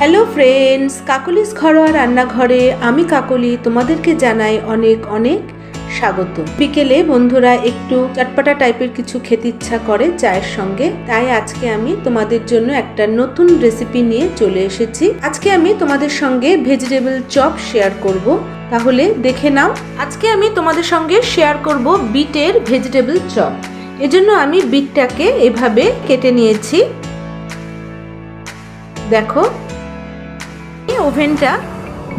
Hello friends Kakoli's ঘরোয়া রান্নাঘরে আমি কাকলি তোমাদেরকে জানাই অনেক অনেক স্বাগত। বিকেলে বন্ধুরা একটু চটপটা টাইপের কিছু খেতে ইচ্ছা করে চায়ের সঙ্গে, তাই আজকে আমি তোমাদের জন্য একটা নতুন রেসিপি নিয়ে চলে এসেছি। আজকে আমি তোমাদের সঙ্গে ভেজিটেবল চপ শেয়ার করব, তাহলে দেখে নাও। আজকে আমি তোমাদের সঙ্গে শেয়ার করব বিটের ভেজিটেবল চপ এজন্য আমি বিটটাকে এভাবে কেটে নিয়েছি। দেখো ওভেনটা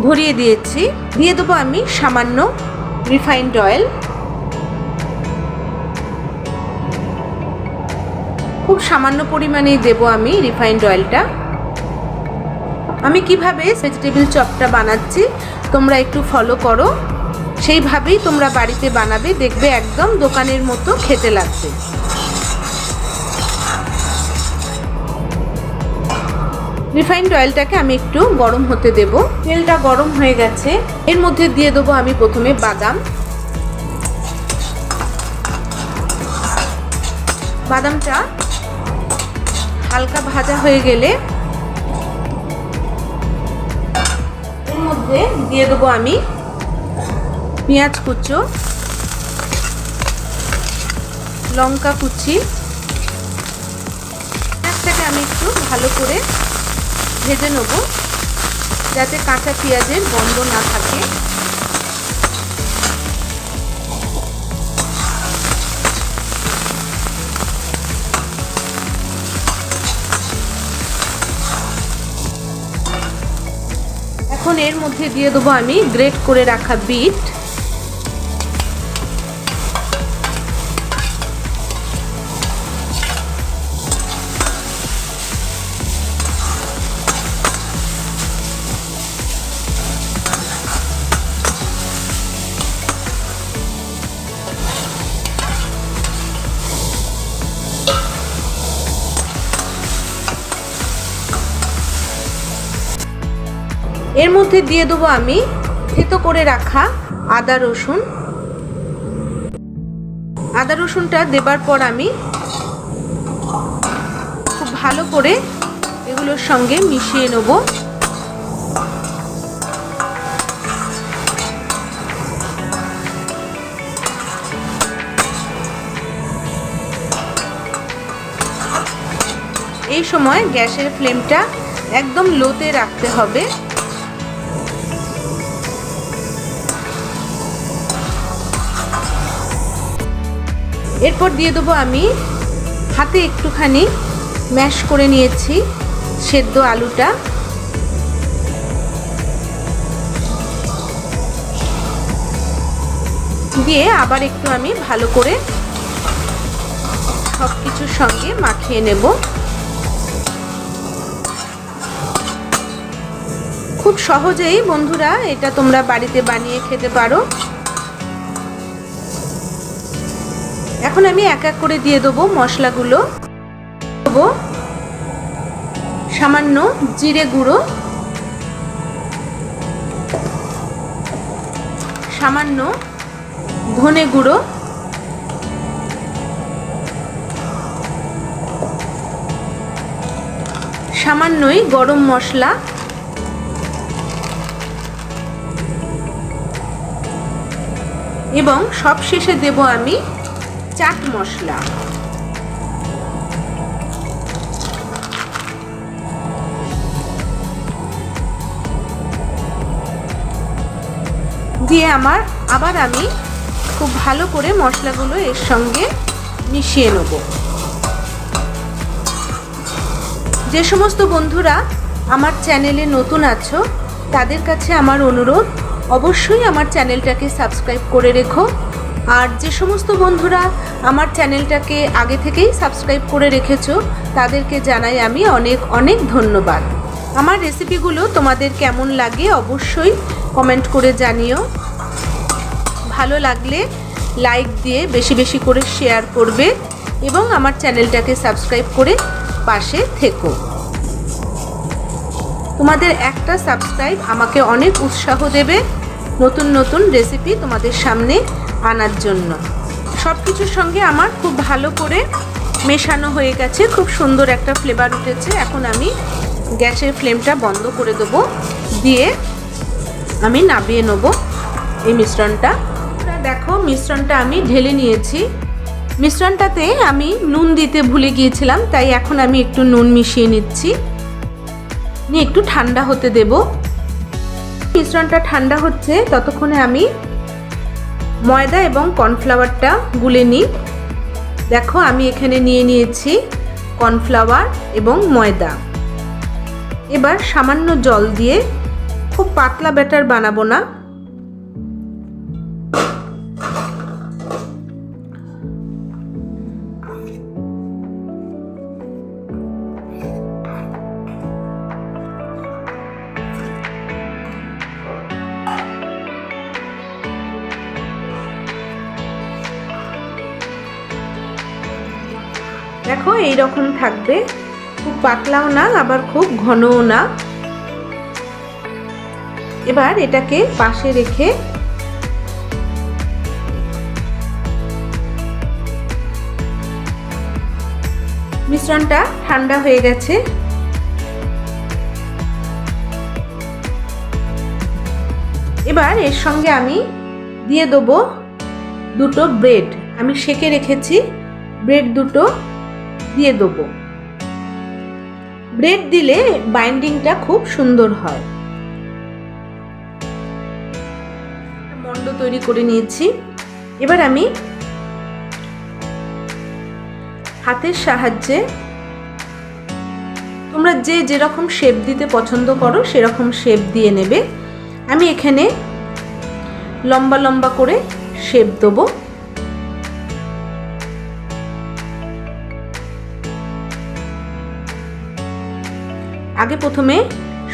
ভরিয়ে দিয়েছি। দিয়ে দেবো আমি সামান্য রিফাইন্ড অয়েল। খুব সামান্য পরিমাণেই দেবো আমি রিফাইন্ড অয়েলটা। আমি কীভাবে ভেজিটেবল চপটা বানাচ্ছি, তোমরা একটু ফলো করো। সেইভাবেই তোমরা বাড়িতে বানাবে, দেখবে একদম দোকানের মতো খেতে লাগবে। রিফাইন্ড অয়েলটাকে আমি একটু গরম হতে দেব। তেলটা গরম হয়ে গেছে। এর মধ্যে দিয়ে দেবো আমি প্রথমে বাদাম। বাদামটা হালকা ভাজা হয়ে গেলে এর মধ্যে দিয়ে দেবো আমি পেঁয়াজ কুচো, লঙ্কা কুচি। পেঁয়াজটাকে আমি একটু ভালো করে ভেজে নেব যাতে কাঁচা পেঁয়াজের গন্ধ না থাকে। এখন এর মধ্যে দিয়ে দেবো আমি গ্রেট করে রাখা বিট। এর মধ্যে দিয়ে দেবো আমি থেতো করে রাখা আদা রসুন। আদা রসুনটা দেবার পর আমি খুব ভালো করে এগুলোর সঙ্গে মিশিয়ে নেব। এই সময় গ্যাসের ফ্লেমটা একদম লোতে রাখতে হবে। এরপর দিয়ে দেবো আমি হাতে একটুখানি ম্যাশ করে নিয়েছি সেদ্ধ আলুটা। দিয়ে আবার একটু আমি ভালো করে সব কিছুর সঙ্গে মাখিয়ে নেব। খুব সহজেই বন্ধুরা এটা তোমরা বাড়িতে বানিয়ে খেতে পারো। এখন আমি এক এক করে দিয়ে দেবো মশলাগুলো। দেবো সামান্য জিরে গুঁড়ো। সামান্য ধনে গুঁড়ো। সামান্যই গরম মশলা। এবং সব শেষে দেব আমি চাট মশলা। দিয়ে আমার, আবার আমি খুব ভালো করে মশলাগুলো এর সঙ্গে মিশিয়ে নেব। যে সমস্ত বন্ধুরা আমার চ্যানেলে নতুন আছো, তাদের কাছে আমার অনুরোধ, অবশ্যই আমার চ্যানেলটাকে সাবস্ক্রাইব করে রেখো। আর যে সমস্ত বন্ধুরা আমার চ্যানেলটাকে আগে থেকেই সাবস্ক্রাইব করে রেখেছো, তাদেরকে জানাই আমি অনেক অনেক ধন্যবাদ। আমার রেসিপিগুলো তোমাদের কেমন লাগে অবশ্যই কমেন্ট করে জানিও। ভালো লাগলে লাইক দিয়ে বেশি বেশি করে শেয়ার করবে এবং আমার চ্যানেলটাকে সাবস্ক্রাইব করে পাশে থেকো। তোমাদের একটা সাবস্ক্রাইব আমাকে অনেক উৎসাহ দেবে। নতুন নতুন রেসিপি তোমাদের সামনে আনার জন্য। সব কিছুর সঙ্গে আমার খুব ভালো করে মেশানো হয়ে গেছে, খুব সুন্দর একটা ফ্লেভার উঠেছে। এখন আমি গ্যাসের ফ্লেমটা বন্ধ করে দেবো, দিয়ে আমি নাবিয়ে নেব এই মিশ্রণটা। দেখো, মিশ্রণটা আমি ঢেলে নিয়েছি। মিশ্রণটাতে আমি নুন দিতে ভুলে গিয়েছিলাম, তাই এখন আমি একটু নুন মিশিয়ে নিচ্ছি। নিয়ে একটু ঠান্ডা হতে দেব। মিশ্রণটা ঠান্ডা হচ্ছে, ততক্ষণে আমি ময়দা এবং কর্নফ্লাওয়ারটা গুলে নিই। দেখো, আমি এখানে নিয়ে নিয়েছি কর্নফ্লাওয়ার এবং ময়দা। এবার সামান্য জল দিয়ে খুব পাতলা ব্যাটার বানাবো না। দেখো এই রকম থাকবে। খুব পাতলাও না, আবার খুব ঘনও না। এবার এটাকে পাশে রেখে মিশ্রণটা ঠান্ডা হয়ে গেছে। এবার এর সঙ্গে আমি দিয়ে দেবো দুটো ব্রেড। আমি সেকে রেখেছি, ব্রেড দুটো। দিয়ে দেবো। ব্রেড দিলে বাইন্ডিংটা খুব সুন্দর হয়। মন্ড তৈরি করে নিয়েছি। এবার আমি হাতের সাহায্যে তোমরা যে যেরকম শেপ দিতে পছন্দ করো, সেরকম শেপ দিয়ে নেবে। আমি এখানে লম্বা লম্বা করে শেপ দেবো। আগে প্রথমে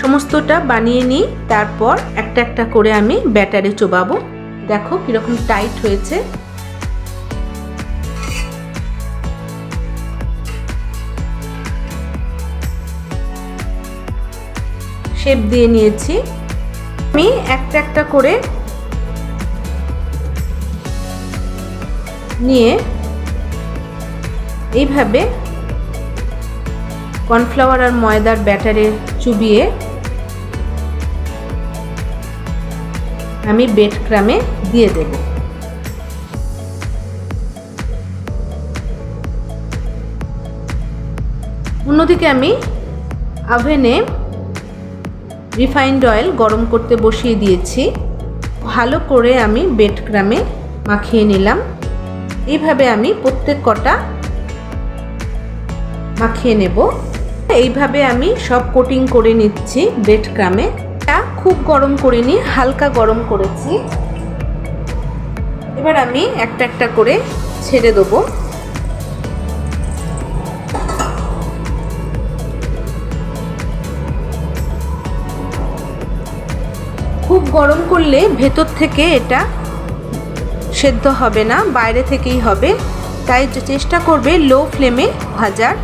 সমস্তটা বানিয়ে নিই, তারপর একটা একটা করে আমি ব্যাটারে চোবাবো। দেখো কীরকম টাইট হয়েছে। শেপ দিয়ে নিয়েছি। আমি একটা একটা করে নিয়ে এইভাবে কর্নফ্লাওয়ার আর ময়দার ব্যাটারে চুবিয়ে আমি বেড ক্রামে দিয়ে দেব। অন্যদিকে আমি আভেনে রিফাইন্ড অয়েল গরম করতে বসিয়ে দিয়েছি। ভালো করে আমি বেড ক্রামে মাখিয়ে নিলাম। এইভাবে আমি প্রত্যেক কটা মাখিয়ে নেব। এইভাবে আমি সব কোটিং করে নিচ্ছি ব্রেড ক্রামে এটা খুব গরম করে করিনি হালকা গরম করেছি। এবার আমি একটা একটা করে ছেড়ে দেবো। খুব গরম করলে ভেতর থেকে এটা সেদ্ধ হবে না, বাইরে থেকেই হবে। তাই চেষ্টা করবে লো ফ্লেমে ভাজার।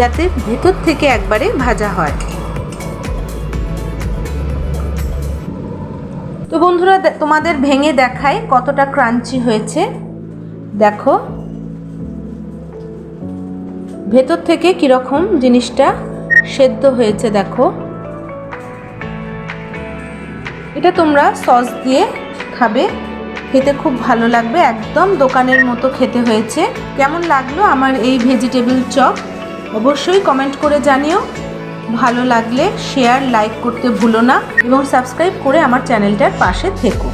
যাতে ভেতর থেকে একবারে ভাজা হয়। তো বন্ধুরা তোমাদের ভেঙে দেখায় কতটা ক্রাঞ্চি হয়েছে। দেখো, ভেতর থেকে কীরকম জিনিসটা সেদ্ধ হয়েছে, দেখো। এটা তোমরা সস দিয়ে খাবে, খেতে খুব ভালো লাগবে, একদম দোকানের মতো খেতে হয়েছে। কেমন লাগল আমার এই ভেজিটেবল চপ? অবশ্যই কমেন্ট করে জানিও। ভালো লাগলে শেয়ার লাইক করতে ভুলো না এবং সাবস্ক্রাইব করে আমার চ্যানেলটার পাশে থেকো।